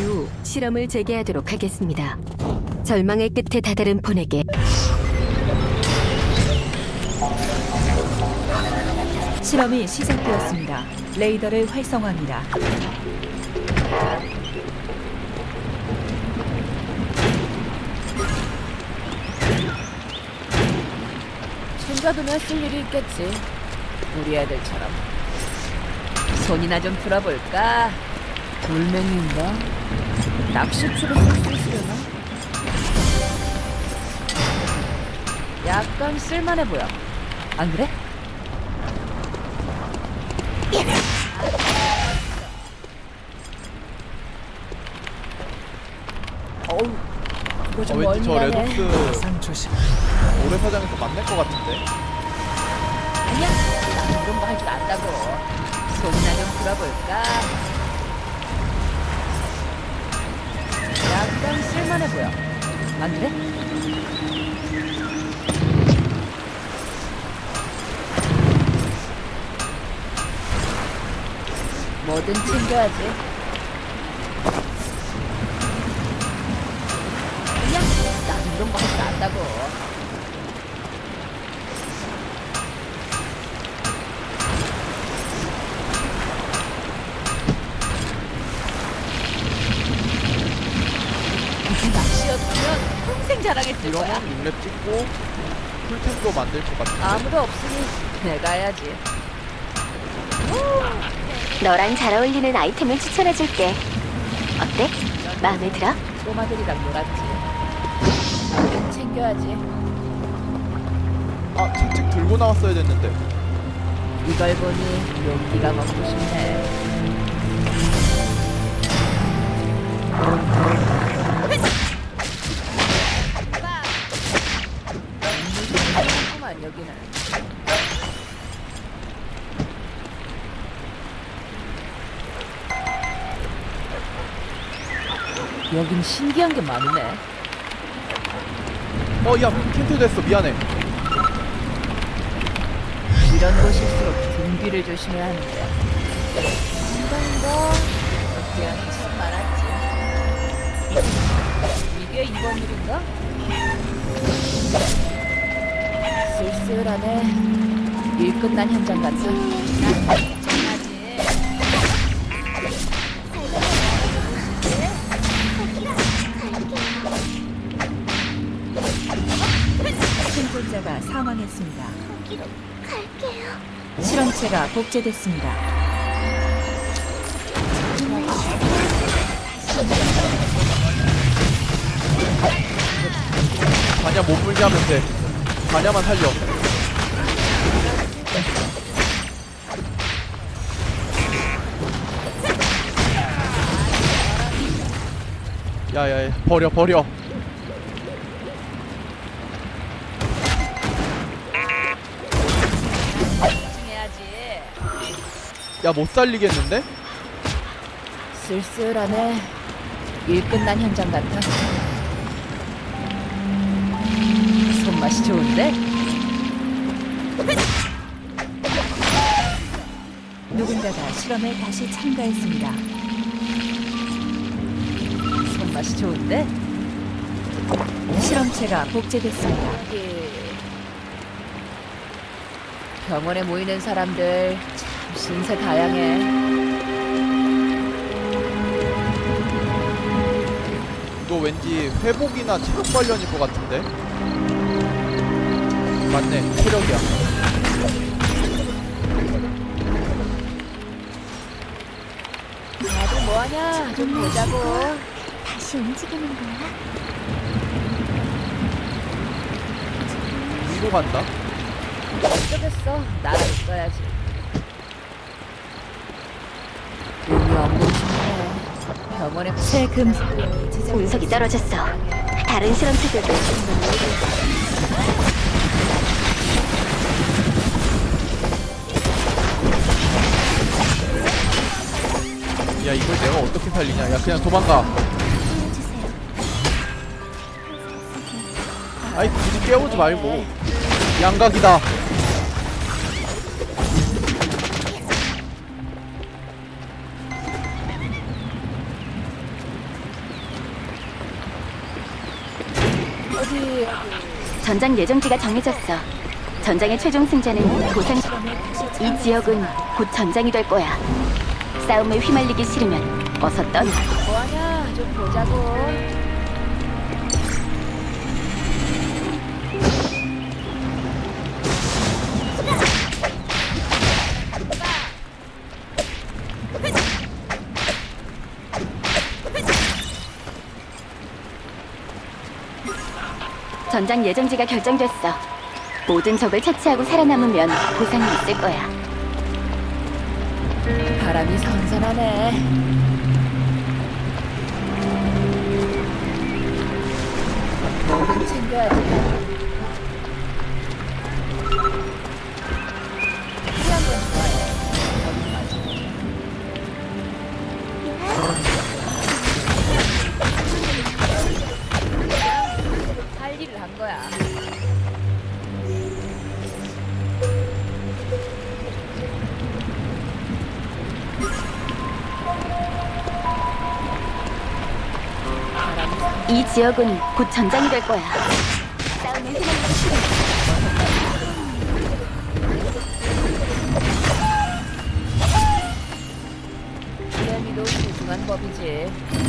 잠시 후 실험을 재개하도록 하겠습니다. 절망의 끝에 다다른 폰에게 실험이 시작되었습니다. 레이더를 활성화합니다. 챙겨두면 쓸 일이 있겠지. 우리 애들처럼. 손이나 좀 풀어볼까? 돌멩이인가? 낚시추를 쓸수 있으려나? 약간 쓸만해 보여. 안 그래? 어우, 그거 어, 좀 왠지 저 멀미나네. 레독스 모래사장에서 만날 것 같은데 아니야, 나 이런 거 할 줄 안다고. 손이나 좀 풀어볼까? 약간 쓸만해 보여. 안 그래? 뭐든 챙겨야지. 그냥 나도 이런 거할줄 안다고. 이러면 6렙 찍고 풀템도 만들 것 같은데 아무도 없으니 내가 해야지. 너랑 잘 어울리는 아이템을 추천해줄게. 어때? 마음에 들어? 꼬마들이랑 놀았지. 챙겨야지. 아 채찍 들고 나왔어야 됐는데 이걸 보니 용기가 먹고 싶네. 여기는. 여긴 신기한 게 많네. 어 야 캔트 됐어 미안해 이런 곳일수록 등 뒤를 조심해야 하는데. 인간인가? 어깨하는 참 많았지. 이게 이번 일인가? 쓸쓸하네. 일 끝난 현장 같아. 생존자가 사망했습니다. 실험체가 복제됐습니다. 다냐 못 물게 하면 돼 다냐만 살려 야야야 버려 버려 해야지. 야 못 살리겠는데? 쓸쓸하네. 일 끝난 현장 같아. 손맛이 좋은데? 누군가가 실험에 다시 참가했습니다. 손맛이 좋은데? 실험체가 복제됐습니다. 병원에 모이는 사람들 참 신세 다양해. 이거 왠지 회복이나 체력 관련일 것 같은데 맞네 체력이야 다들 뭐하냐? 좀 보자고. 다시 움직이는 거야? 위로 간다 어쩌겠어. 나라 있어야지. 의미 없는 짓해. 병원에 새금 운석이 떨어졌어. 다른 실험체들도 야 이걸 내가 어떻게 살리냐 야 그냥 도망가 아이 굳이 깨우지 말고 양각이다 전장 예정지가 정해졌어. 전장의 최종 승자는 도상. 이 지역은 곧 전장이 될 거야. 싸움에 휘말리기 싫으면 어서 떠나. 뭐하냐? 좀 보자고. 전장 예정지가 결정됐어. 모든 적을 처치하고 살아남으면 보상이 있을 거야. 바람이 선선하네. 뭐든 챙겨야지. 지역은 곧 전장이 될 거야. 싸움에 휘말리기 싫으면 DM이도 소중한 법이지.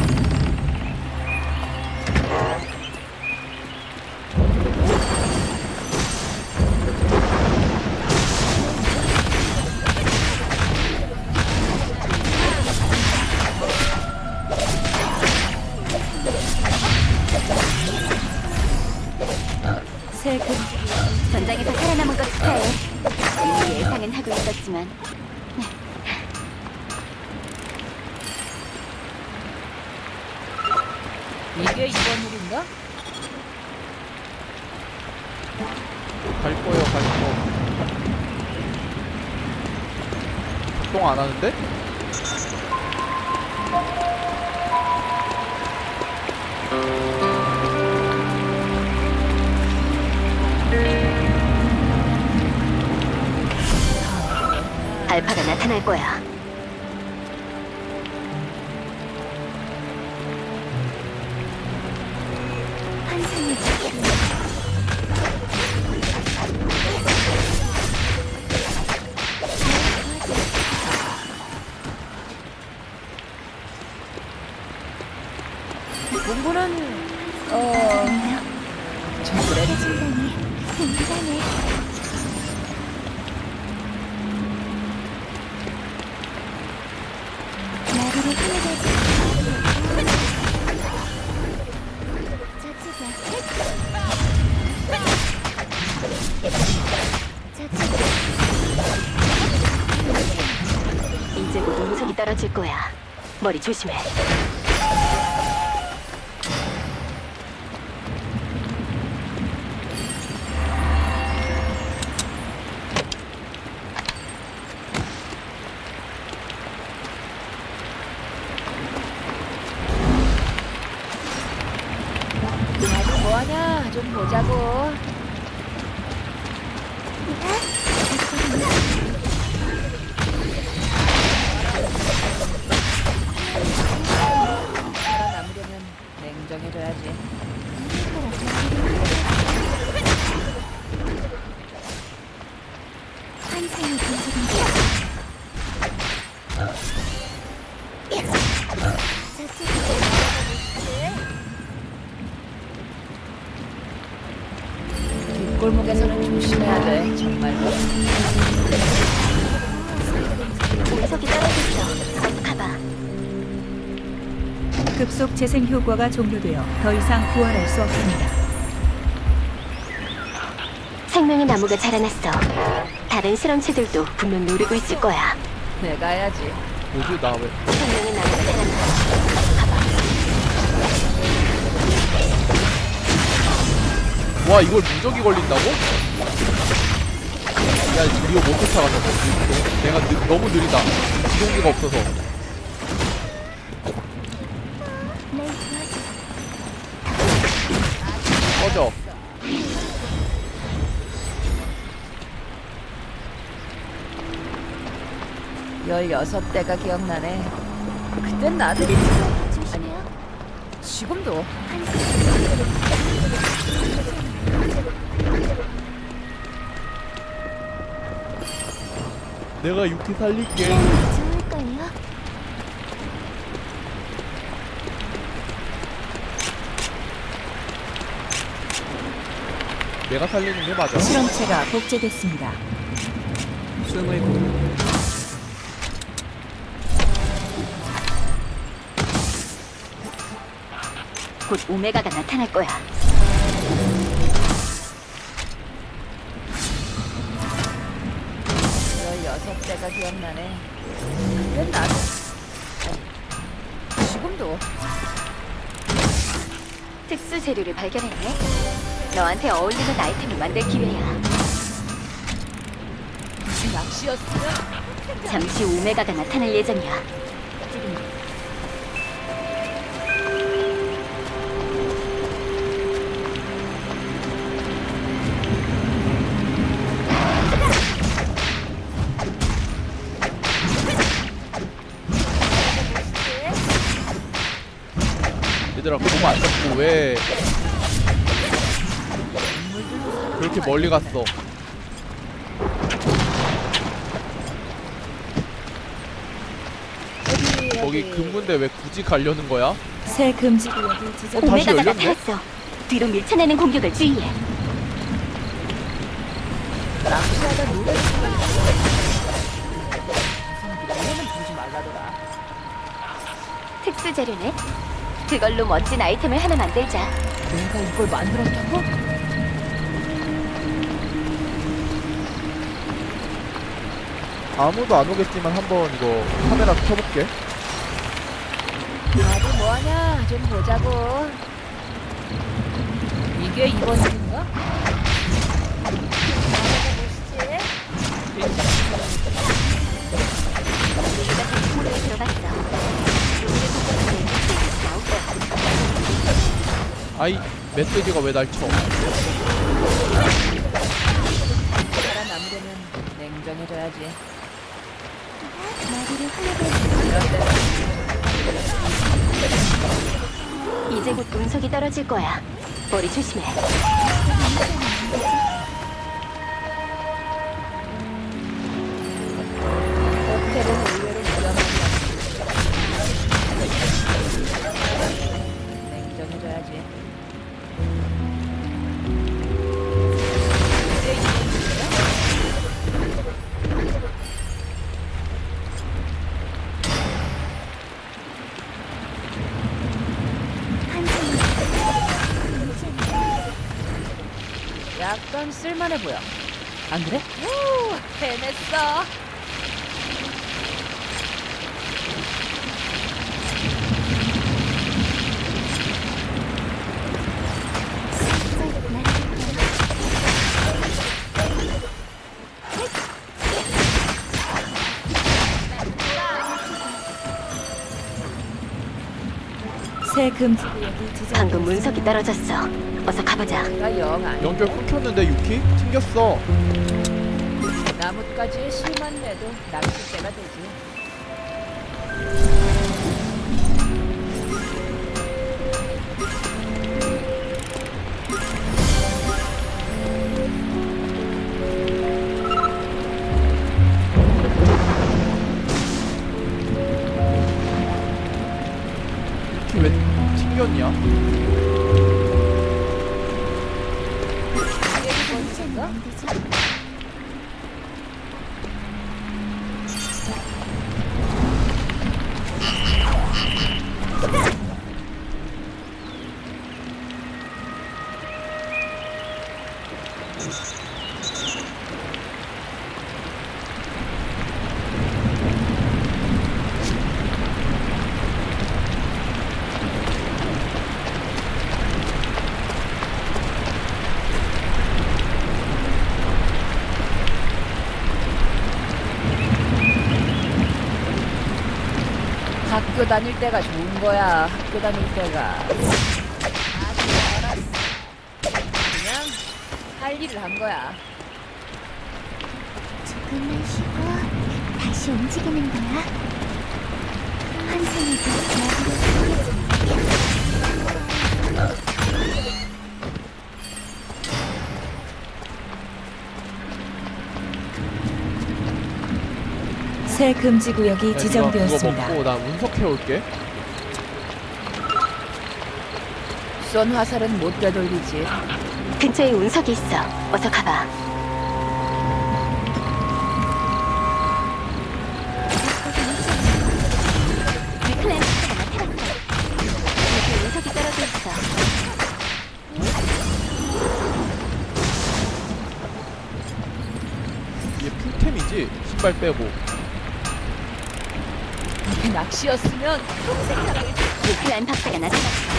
작동 안 하는데? 알파가 나타날 거야. 정글했지. 나비를 흘려가지. 이제 곧 운석이 떨어질 거야. 머리 조심해. 아주 좀 보자고. 살아남으려면 냉정해져야지. 골목에서는 조심해야 돼. 정말로. 운석이 떨어졌어. 어서 가봐. 급속 재생 효과가 종료되어 더 이상 부활할 수 없습니다. 생명의 나무가 자라났어. 다른 실험체들도 분명 노리고 있을 거야. 내가 해야지. 뭐지, 나 왜? 생명의 와, 이걸 무적이 걸린다고? 야, 지금 이거 못 쫓아간다. 내가 느, 너무 느리다. 이동기가 없어서. 꺼져. 열여섯 대가 기억나네. 그땐 나도 조심해요. 지금도 내가 유키 살릴게. 좋을 걸요? 내가 살리는 게 맞아. 실험체가 복제됐습니다. 숨을 고르 곧 오메가가 나타날 거야. 대가 기억나네. 그땐 나도 어, 지금도 특수 재료를 발견했네. 너한테 어울리는 아이템을 만들 기회야. 무슨 낚시였으면 잠시 오메가가 나타날 예정이야. 얘들아 그거 안 잡고 왜 그렇게 멀리 갔어? 거기 금문대 왜 굳이 가려는 거야? 새 금지 구역이 지정. 어, 다시 오메가가 열렸네? 나타났어. 뒤로 밀쳐내는 공격을 주의해. 낚시하다 부르는. 특수 재료네. 그걸로 멋진 아이템을 하나 만들자. 내가 이걸 만들었다고? 아무도 안 오겠지만 한번 이거 카메라 켜볼게. 나도 뭐하냐 좀 보자고. 이게 이번 일인가? 우리가 대포로에 들어갔어. 아이 메시지가 왜 날 쳐? 살아남으려면 냉정해져야지. 머리를 흘려볼 이제 곧 운석이 떨어질 거야. 머리 조심해. 약간 쓸만해 보여. 안 그래? 오, 해냈어. 금지 구역이 지정. 방금 운석이 떨어졌어. 어서 가보자. 나 영 아니. 연결 끊겼는데 유키? 튕겼어. 나뭇가지에 실만 내도 낚싯대가 되지. 학교 다닐 때가 좋은 거야. 학교 다닐 때가. 아직 알았어. 그냥 할 일을 한 거야. 조금만 쉬고 다시 움직이는 거야. 환상에도 나비를 새 금지 구역이 지정되었습니다. 먹고 나 운석해 올게. 쏜 화살은 못 되돌리지. 근처에 운석이 있어. 어서 가봐. 신발 빼고 이게 낚시였으면 평생. 위클랜 박사가 나타났어.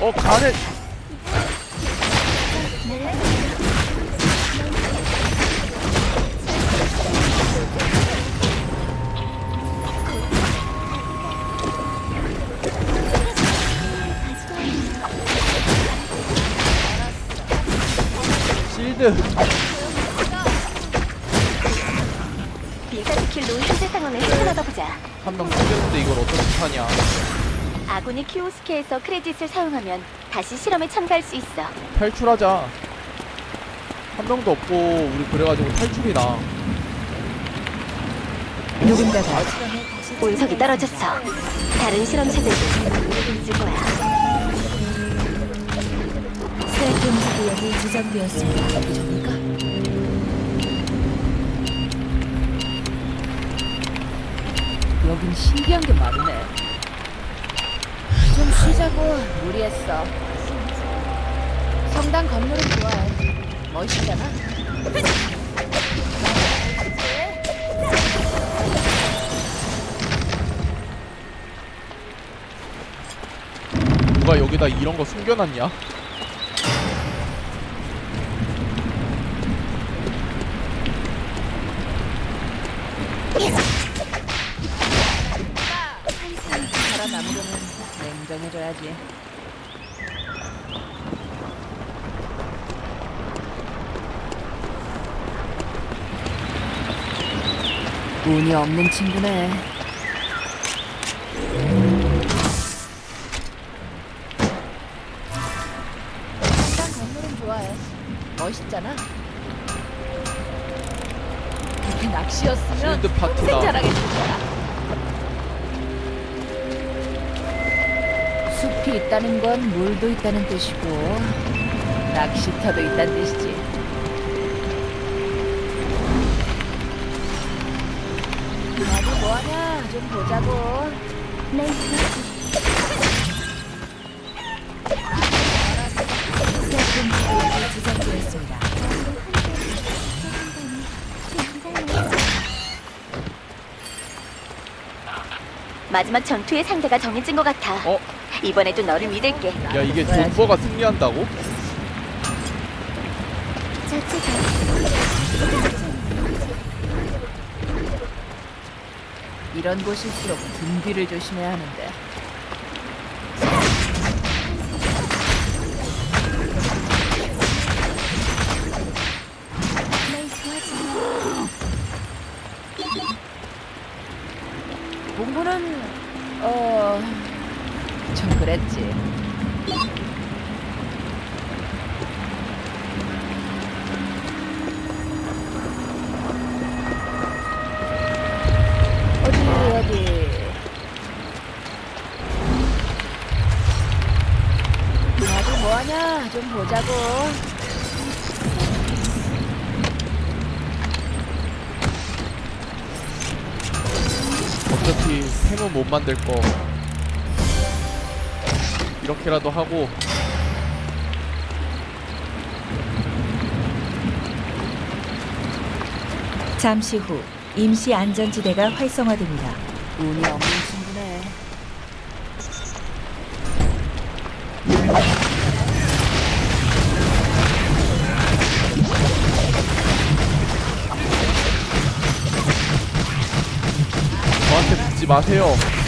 어가 네 실드 빌가스킬로 현재 상황을 헤쳐나가 보자. 한 명 죽였는데 이걸 어떻게 하냐 아군이 키오스크에서 크레딧을 사용하면 다시 실험에 참가할 수 있어. 탈출하자 한 명도 없고 우리 그래가지고 탈출이 나 누군가가 운석이 떨어졌어. 다른 실험체들도 있을 거야. 새 금지 구역이 지정되었습니다. 여긴 신기한 게 많네. 좀 쉬자고 무리했어. 성당 건물은 좋아해. 멋있잖아. 누가 여기다 이런 거 숨겨놨냐 살아남으려면 냉정해져야지. 운이 없는 친구네. 있다는 건 물도 있다는 뜻이고 낚시터도 있다는 뜻이지. 나도 뭐하냐 좀 보자고. 지정되었습니다. 마지막 전투의 상대가 정해진 것 같아. 어? 이번에도 너를 믿을게. 야 이게 존버가 승리한다고? 이런 곳일수록 등 뒤를 조심해야 하는데. 공부는 어... 좀 그랬지. 어디 어디? 나도 뭐하냐? 좀 보자고. 어차피 템은 못 만들 거 이렇게라도 하고. 잠시 후 임시 안전지대가 활성화됩니다. 운이 없는 친구네. 저한테 붙지 마세요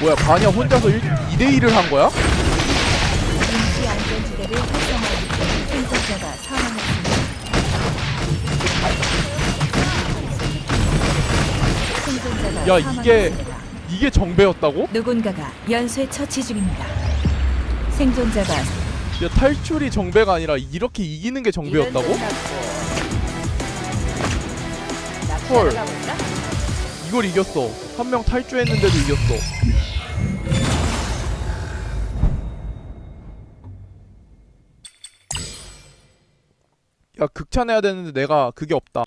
뭐야 바냐 혼자서 2대 1을 한 거야? 야 이게 이게 정배였다고? 누군가가 연쇄 처치 중입니다. 생존자가 야 탈출이 정배가 아니라 이렇게 이기는 게 정배였다고? 헐 이걸 이겼어 한 명 탈주했는데도 이겼어. 야 극찬해야 되는데 내가 그게 없다.